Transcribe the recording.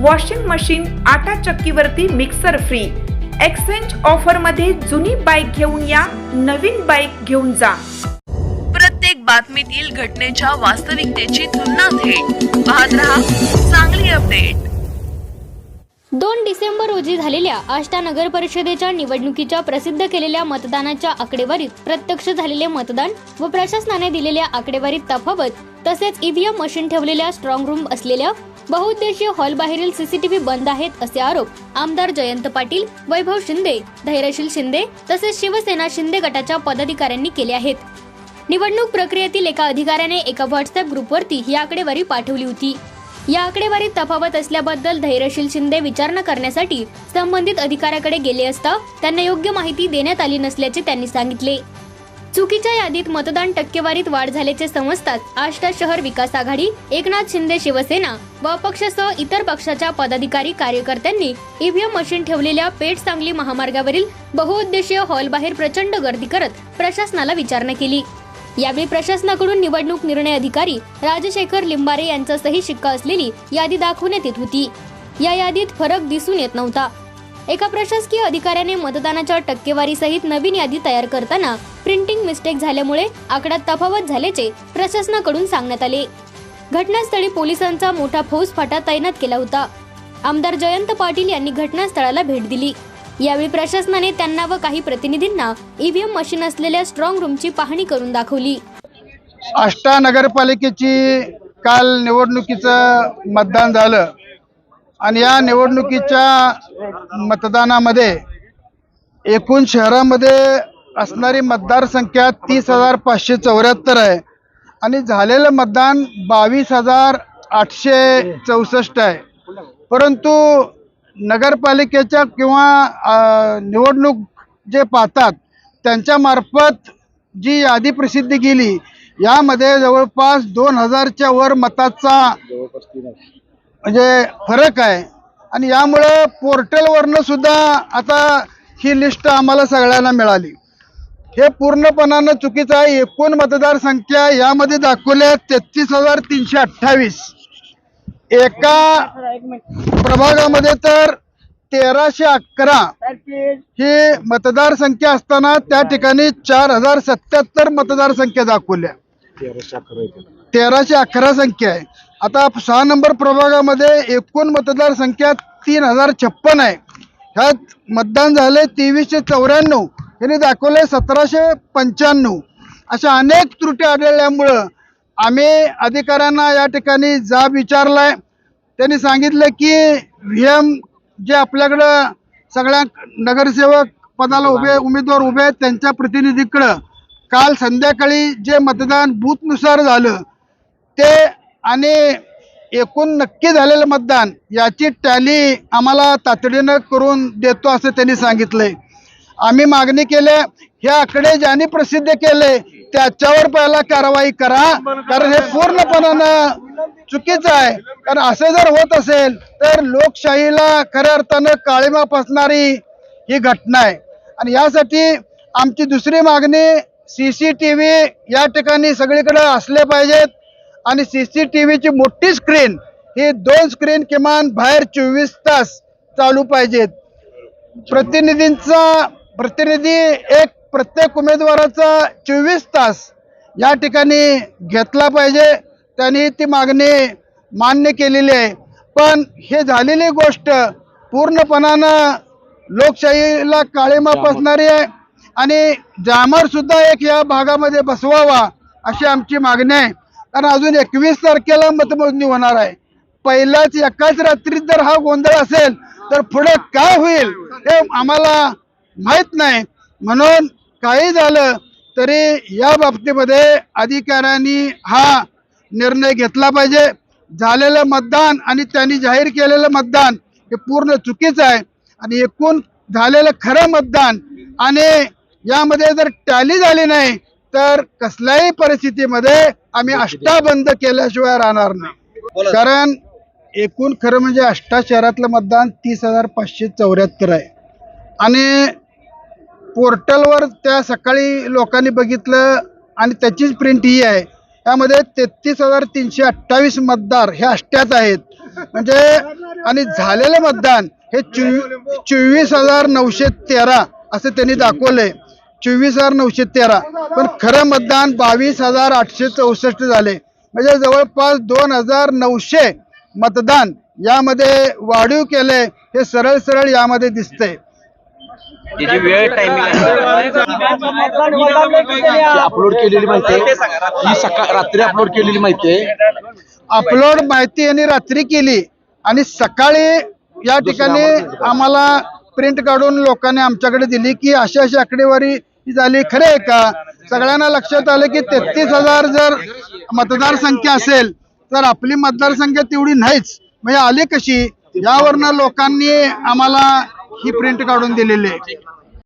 Washing machine आटा चक्कीवरती mixer free exchange ऑफरमध्ये जुनी बाईक घेऊन या नवीन बाईक घेऊन जा. प्रत्येक बातमीतील घटनेच्या वास्तविकतेची तुलना थेट. पाहत रहा चांगली अपडेट दोन डिसेंबर रोजी झालेल्या आष्टा नगर परिषदेच्या निवडणुकीच्या प्रसिद्ध केलेल्या मतदानाच्या आकडेवारीत प्रत्यक्ष झालेले मतदान व प्रशासनाने दिलेल्या आकडेवारीत तफावत तसेच ईव्हीएम मशीन ठेवलेल्या स्ट्रॉंग रूम असलेल्या बहुउद्देशीय हॉल बाहेरील सीसीटीव्ही बंद आहेत असे आरोप आमदार जयंत पाटील वैभव शिंदे धैर्यशील शिंदे तसेच शिवसेना शिंदे गटाच्या पदाधिकाऱ्यांनी केले आहेत. निवडणूक प्रक्रियेतील एका अधिकाऱ्याने एका व्हॉट्सअप ग्रुपवरती ही आकडेवारी पाठवली होती. या आकडेवारीत तफावत असल्याबद्दल धैर्यशील शिंदे विचारणा करण्यासाठी संबंधित अधिकाऱ्याकडे गेले असता त्यांना योग्य माहिती देण्यात आली नसल्याचे त्यांनी सांगितले. चुकीच्या यादीत मतदान टक्केवारीत वाढ झाल्याचे समजताच आष्टा शहर विकास आघाडी एकनाथ शिंदे शिवसेना व पक्षासह इतर पक्षाच्या पदाधिकारी कार्यकर्त्यांनी ईव्हीएम मशीन ठेवलेल्या पेठ सांगली महामार्गावरील बहुउद्देशीय हॉल बाहेर प्रचंड गर्दी करत प्रशासनाला विचारणा केली. यावेळी प्रशासनाकडून निवडणूक निर्णय अधिकारी राजशेखर लिंबारे यांचा सही शिक्का असलेली यादी दाखवण्यात येत होती. या यादीत फरक दिसून येत नव्हता. एका प्रशासकीय अधिकाऱ्याने मतदानाच्या टक्केवारीसहित नवीन यादी तयार करताना प्रिंटिंग मिस्टेक झाल्यामुळे आकड्यात तफावत झाल्याचे प्रशासनाकडून सांगण्यात आले. घटनास्थळी पोलिसांचा मोठा फौज फाटा तैनात केला होता. आमदार जयंत पाटील यांनी घटनास्थळाला भेट दिली. यावेळी प्रशासनाने त्यांना व काही प्रतिनिधींना ईव्हीएम मशीन असलेल्या स्ट्रॉंग रूमची पाहणी करून दाखवली. आष्टा नगरपालिकेची काल निवडणुकीचं मतदान झालं आणि या निवडणुकीच्या मतदानामध्ये एकूण शहरामध्ये असणारी मतदारसंख्या तीस हजार पाचशे चौऱ्याहत्तर आहे. आणि झालेलं मतदान बावीस हजार आठशे चौसष्ट आहे. परंतु नगरपालिकेच्या किंवा निवडणूक जे पाहतात त्यांच्यामार्फत जी यादी प्रसिद्ध केली यामध्ये जवळपास दोन हजारच्या वर मताचा म्हणजे फरक आहे. आणि यामुळं पोर्टलवरनं सुद्धा आता ही लिस्ट आम्हाला सगळ्यांना मिळाली. हे पूर्णपणानं चुकीचं आहे. एकूण मतदारसंख्या यामध्ये दाखवल्या तेहतीस हजार तीनशे अठ्ठावीस. एका प्रभागामध्ये तर तेराशे अकरा ही मतदारसंख्या असताना त्या ठिकाणी चार हजार सत्याहत्तर मतदारसंख्या दाखवल्या. तेराशे अकरा संख्या आहे. आता सहा नंबर प्रभागामध्ये एकूण मतदारसंख्या तीन हजार छप्पन आहे. ह्यात मतदान झाले तेवीसशे चौऱ्याण्णव. यांनी दाखवले सतराशे पंच्याण्णव. अशा अनेक त्रुटी आढळल्यामुळं आम्ही अधिकाऱ्यांना या ठिकाणी जाब विचारलाय. त्यांनी सांगितलं की व्ही एम जे आपल्याकडं सगळ्या नगरसेवक पदाला उभे उमेदवार उभे आहेत त्यांच्या प्रतिनिधीकडं काल संध्याकाळी जे मतदान बूथनुसार झालं ते आणि एकूण नक्की झालेलं मतदान याची टॅली आम्हाला तातडीनं करून देतो असं त्यांनी सांगितलंय. आम्ही मागणी केले हे आकडे ज्यांनी प्रसिद्ध केले त्याच्यावर पहिला कारवाई करा कारण हे पूर्णपणानं चुकीचं आहे. कारण असं जर होत असेल तर लोकशाहीला खऱ्या अर्थानं काळीमा फसणारी ही घटना आहे. आणि यासाठी आमची दुसरी मागणी सी सी टी व्ही या ठिकाणी सगळीकडे असले पाहिजेत. आणि सी सी टी व्हीची मोठी स्क्रीन ही दोन स्क्रीन किमान बाहेर चोवीस तास चालू पाहिजेत. प्रतिनिधींचा प्रतिनिधी एक प्रत्येक उमेदवाराचा चोवीस तास या ठिकाणी घेतला पाहिजे. त्यांनी ती मागणी मान्य केलेली आहे. पण हे झालेली गोष्ट पूर्णपणानं लोकशाहीला काळीमा पासणारी आहे आणि जामर सुद्धा एक या भागामध्ये बसवावा अशी आमची मागणी आहे. कारण अजून एकवीस तारखेला मतमोजणी होणार आहे. पहिल्याच एकाच रात्रीत जर हा गोंधळ असेल तर पुढे काय होईल हे आम्हाला माहीत नाही. म्हणून काही झालं तरी या बाबतीमध्ये अधिकाऱ्यांनी हा निर्णय घेतला पाहिजे. झालेलं मतदान आणि त्यांनी जाहीर केलेलं मतदान हे पूर्ण चुकीचं आहे. आणि एकूण झालेलं खरं मतदान आणि यामध्ये जर टॅली झाली नाही तर कसल्याही परिस्थितीमध्ये आम्ही अष्टा बंद केल्याशिवाय राहणार नाही. कारण एकूण खरं म्हणजे अष्टा शहरातलं मतदान तीस हजार पाचशे चौऱ्याहत्तर आहे. आणि पोर्टलवर त्या सकाळी लोकांनी बघितलं आणि त्याचीच प्रिंट ही आहे. त्यामध्ये तेहतीस हजार तीनशे अठ्ठावीस मतदार हे अष्ट्यात आहेत. म्हणजे आणि झालेलं मतदान हे चोवी चोवीस हजार नऊशे तेरा असं त्यांनी दाखवलंय. चोवीस हजार नऊशे तेरा. पण खरं मतदान बावीस हजार आठशे चौसष्ट झाले. म्हणजे जवळपास दोन हजार नऊशे मतदान यामध्ये वाढीव केले हे सरळ सरळ यामध्ये दिसतंय. त्याची वेळ टायमिंग अपलोड केलेली माहिती ही सकाळ रात्री अपलोड केलेली माहिती आहे. अपलोड माहिती यांनी रात्री केली आणि सकाळी या ठिकाणी आम्हाला प्रिंट काढून लोकांनी आमच्याकडे दिली की अशी अशी आकडेवारी झाली. खरे आहे का? सगळ्यांना लक्षात आलं की तेहतीस हजार जर मतदार संख्या असेल तर आपली मतदार संख्या तेवढी नाहीच. म्हणजे आली कशी? यावरनं लोकांनी आम्हाला ही प्रिंट काढून दिलेली आहे.